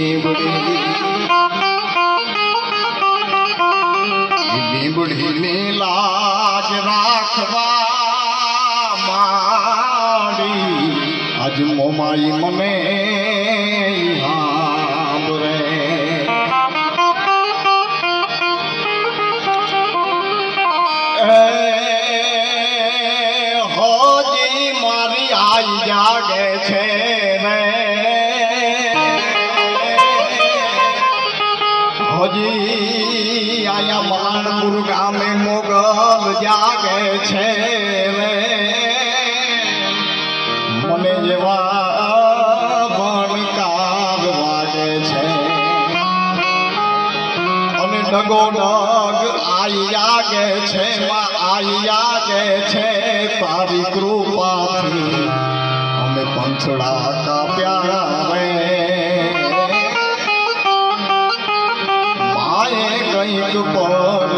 લીમડી. લીમડીની લાજ રાખવા મોમાઈ મને હોજી મારી આઈ જાગે છે રે હોજી આયા મલાણપુર ગામે મોગલ જાગે છે રે ડગો ડગ આયા ગે છે, માં આયા ગે છે, તારી કૃપાથી. અમે પંચડા કાપ્યા રે. માએ કંઈક પર